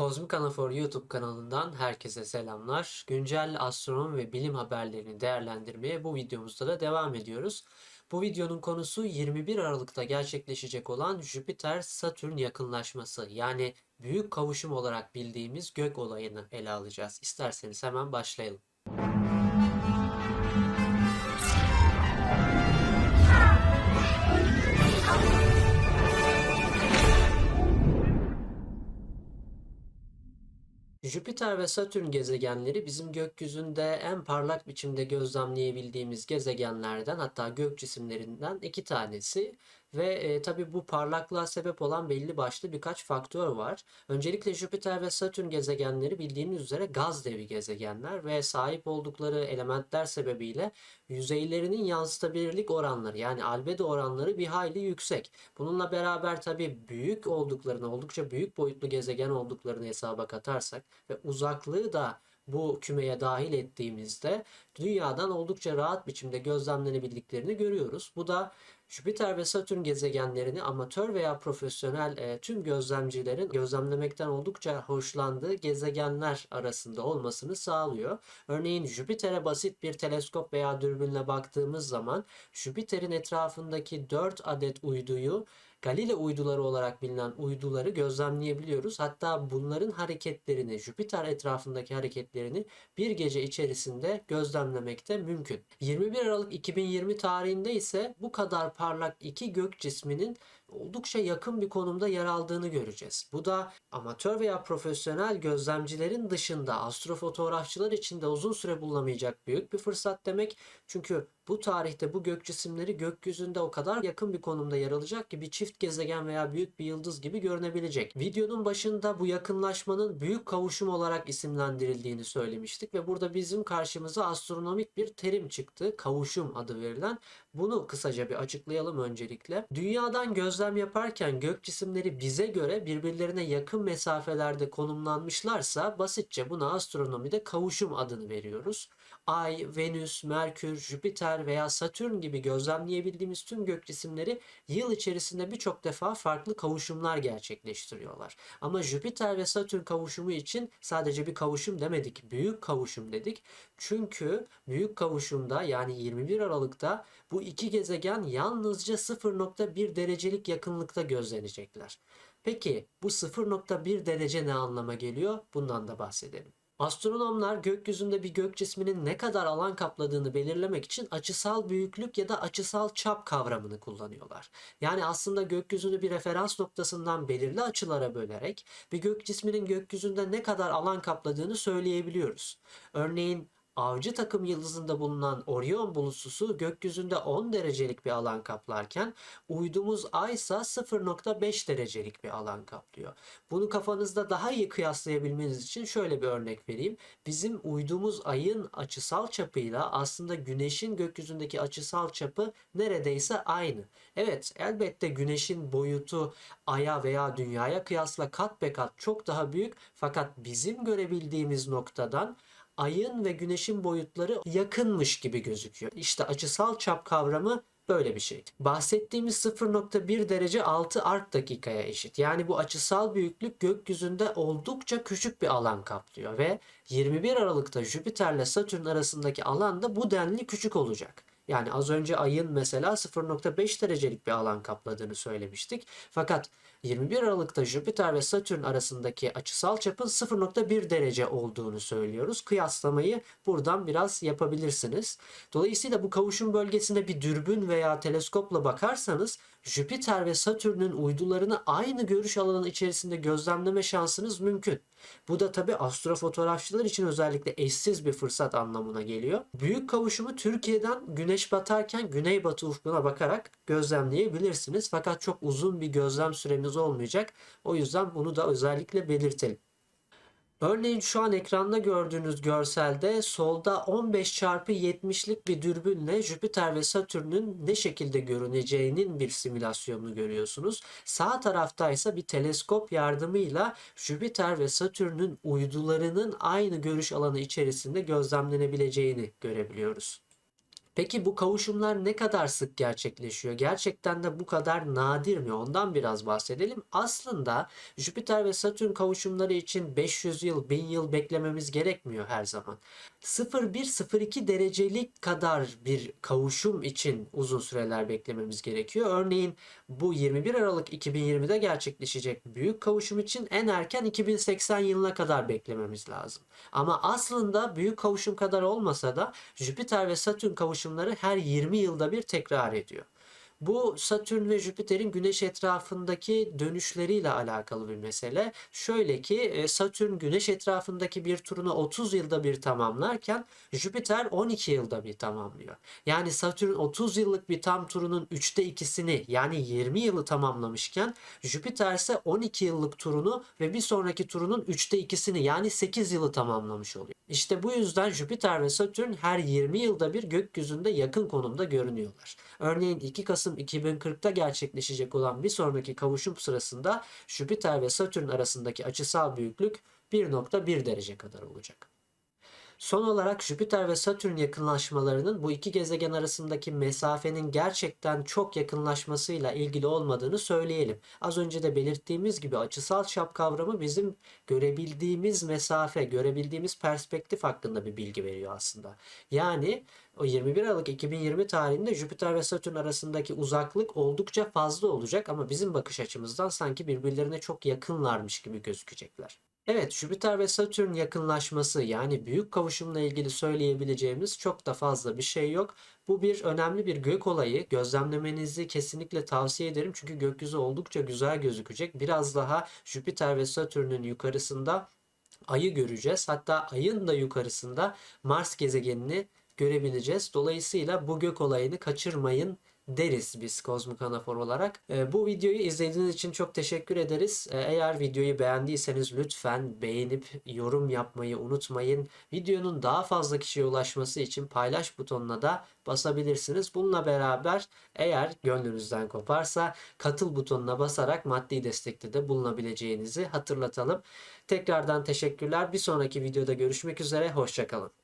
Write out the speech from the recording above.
Kozmik Anafor YouTube kanalından herkese selamlar. Güncel astronomi ve bilim haberlerini değerlendirmeye bu videomuzda da devam ediyoruz. Bu videonun konusu 21 Aralık'ta gerçekleşecek olan Jüpiter-Satürn yakınlaşması yani büyük kavuşum olarak bildiğimiz gök olayını ele alacağız. İsterseniz hemen başlayalım. Jüpiter ve Satürn gezegenleri bizim gökyüzünde en parlak biçimde gözlemleyebildiğimiz gezegenlerden hatta gök cisimlerinden iki tanesi ve e, tabi bu parlaklığa sebep olan belli başlı birkaç faktör var. Öncelikle Jüpiter ve Satürn gezegenleri bildiğiniz üzere gaz devi gezegenler ve sahip oldukları elementler sebebiyle yüzeylerinin yansıtabilirlik oranları yani albedo oranları bir hayli yüksek. Bununla beraber tabi büyük olduklarını, oldukça büyük boyutlu gezegen olduklarını hesaba katarsak ve uzaklığı da bu kümeye dahil ettiğimizde dünyadan oldukça rahat biçimde gözlemlenebildiklerini görüyoruz. Bu da Jüpiter ve Satürn gezegenlerini amatör veya profesyonel e, tüm gözlemcilerin gözlemlemekten oldukça hoşlandığı gezegenler arasında olmasını sağlıyor. Örneğin Jüpiter'e basit bir teleskop veya dürbünle baktığımız zaman Jüpiter'in etrafındaki 4 adet uyduyu Galile uyduları olarak bilinen uyduları gözlemleyebiliyoruz. Hatta bunların hareketlerini, Jüpiter etrafındaki hareketlerini bir gece içerisinde gözlemlemek de mümkün. 21 Aralık 2020 tarihinde ise bu kadar parlak iki gök cisminin oldukça yakın bir konumda yer aldığını göreceğiz. Bu da amatör veya profesyonel gözlemcilerin dışında astrofotoğrafçılar için de uzun süre bulunamayacak büyük bir fırsat demek. Çünkü bu tarihte bu gök cisimleri gökyüzünde o kadar yakın bir konumda yer alacak ki bir çift gezegen veya büyük bir yıldız gibi görünebilecek. Videonun başında bu yakınlaşmanın büyük kavuşum olarak isimlendirildiğini söylemiştik ve burada bizim karşımıza astronomik bir terim çıktı. Kavuşum adı verilen. Bunu kısaca bir açıklayalım öncelikle. Dünyadan gözlem yaparken gök cisimleri bize göre birbirlerine yakın mesafelerde konumlanmışlarsa basitçe buna astronomide kavuşum adını veriyoruz. Ay, Venüs, Merkür, Jüpiter veya Satürn gibi gözlemleyebildiğimiz tüm gök cisimleri yıl içerisinde birçok defa farklı kavuşumlar gerçekleştiriyorlar. Ama Jüpiter ve Satürn kavuşumu için sadece bir kavuşum demedik, büyük kavuşum dedik. Çünkü büyük kavuşumda yani 21 Aralık'ta bu iki gezegen yalnızca 0.1 derecelik yakınlıkta gözlenecekler. Peki bu 0.1 derece ne anlama geliyor? Bundan da bahsedelim. Astronomlar gökyüzünde bir gök cisminin ne kadar alan kapladığını belirlemek için açısal büyüklük ya da açısal çap kavramını kullanıyorlar. Yani aslında gökyüzünü bir referans noktasından belirli açılara bölerek bir gök cisminin gökyüzünde ne kadar alan kapladığını söyleyebiliyoruz. Örneğin Avcı takım yıldızında bulunan Orion bulutsusu gökyüzünde 10 derecelik bir alan kaplarken uydumuz Ay ise 0.5 derecelik bir alan kaplıyor. Bunu kafanızda daha iyi kıyaslayabilmeniz için şöyle bir örnek vereyim. Bizim uydumuz Ay'ın açısal çapıyla aslında Güneş'in gökyüzündeki açısal çapı neredeyse aynı. Evet elbette Güneş'in boyutu Ay'a veya Dünya'ya kıyasla kat be kat çok daha büyük fakat bizim görebildiğimiz noktadan ayın ve güneşin boyutları yakınmış gibi gözüküyor. İşte açısal çap kavramı böyle bir şey. Bahsettiğimiz 0.1 derece 6 arc dakikaya eşit. Yani bu açısal büyüklük gökyüzünde oldukça küçük bir alan kaplıyor ve 21 Aralık'ta Jüpiter ile Satürn arasındaki alan da bu denli küçük olacak. Yani az önce ayın mesela 0.5 derecelik bir alan kapladığını söylemiştik. Fakat 21 Aralık'ta Jüpiter ve Satürn arasındaki açısal çapın 0.1 derece olduğunu söylüyoruz. Kıyaslamayı buradan biraz yapabilirsiniz. Dolayısıyla bu kavuşum bölgesine bir dürbün veya teleskopla bakarsanız Jüpiter ve Satürn'ün uydularını aynı görüş alanı içerisinde gözlemleme şansınız mümkün. Bu da tabi astrofotoğrafçılar için özellikle eşsiz bir fırsat anlamına geliyor. Büyük kavuşumu Türkiye'den güneş batarken güneybatı ufkuna bakarak gözlemleyebilirsiniz. Fakat çok uzun bir gözlem süremiz olmayacak. O yüzden bunu da özellikle belirtelim. Örneğin şu an ekranda gördüğünüz görselde solda 15 çarpı 70'lik bir dürbünle Jüpiter ve Satürn'ün ne şekilde görüneceğinin bir simülasyonunu görüyorsunuz. Sağ tarafta ise bir teleskop yardımıyla Jüpiter ve Satürn'ün uydularının aynı görüş alanı içerisinde gözlemlenebileceğini görebiliyoruz. Peki bu kavuşumlar ne kadar sık gerçekleşiyor? Gerçekten de bu kadar nadir mi? Ondan biraz bahsedelim. Aslında Jüpiter ve Satürn kavuşumları için 500 yıl, 1000 yıl beklememiz gerekmiyor her zaman. 0,1-0,2 derecelik kadar bir kavuşum için uzun süreler beklememiz gerekiyor. Örneğin bu 21 Aralık 2020'de gerçekleşecek büyük kavuşum için en erken 2080 yılına kadar beklememiz lazım. Ama aslında büyük kavuşum kadar olmasa da Jüpiter ve Satürn kavuşumları her 20 yılda bir tekrar ediyor. Bu Satürn ve Jüpiter'in Güneş etrafındaki dönüşleriyle alakalı bir mesele. Şöyle ki e, Satürn Güneş etrafındaki bir turunu 30 yılda bir tamamlarken Jüpiter 12 yılda bir tamamlıyor. Yani Satürn 30 yıllık bir tam turunun 3'te 2'sini yani 20 yılı tamamlamışken Jüpiter ise 12 yıllık turunu ve bir sonraki turunun 3'te 2'sini yani 8 yılı tamamlamış oluyor. İşte bu yüzden Jüpiter ve Satürn her 20 yılda bir gökyüzünde yakın konumda görünüyorlar. Örneğin 2 Kasım 2040'ta gerçekleşecek olan bir sonraki kavuşum sırasında Jüpiter ve Satürn arasındaki açısal büyüklük 1.1 derece kadar olacak. Son olarak Jüpiter ve Satürn yakınlaşmalarının bu iki gezegen arasındaki mesafenin gerçekten çok yakınlaşmasıyla ilgili olmadığını söyleyelim. Az önce de belirttiğimiz gibi açısal çap kavramı bizim görebildiğimiz mesafe, görebildiğimiz perspektif hakkında bir bilgi veriyor aslında. Yani o 21 Aralık 2020 tarihinde Jüpiter ve Satürn arasındaki uzaklık oldukça fazla olacak ama bizim bakış açımızdan sanki birbirlerine çok yakınlarmış gibi gözükecekler. Evet, Jüpiter ve Satürn yakınlaşması yani büyük kavuşumla ilgili söyleyebileceğimiz çok da fazla bir şey yok. Bu bir önemli bir gök olayı. Gözlemlemenizi kesinlikle tavsiye ederim. Çünkü gökyüzü oldukça güzel gözükecek. Biraz daha Jüpiter ve Satürn'ün yukarısında Ay'ı göreceğiz. Hatta Ay'ın da yukarısında Mars gezegenini görebileceğiz. Dolayısıyla bu gök olayını kaçırmayın deriz biz Kozmik Anafor olarak. E, bu videoyu izlediğiniz için çok teşekkür ederiz. E, eğer videoyu beğendiyseniz lütfen beğenip yorum yapmayı unutmayın. Videonun daha fazla kişiye ulaşması için paylaş butonuna da basabilirsiniz. Bununla beraber eğer gönlünüzden koparsa katıl butonuna basarak maddi destekte de bulunabileceğinizi hatırlatalım. Tekrardan teşekkürler. Bir sonraki videoda görüşmek üzere. Hoşçakalın.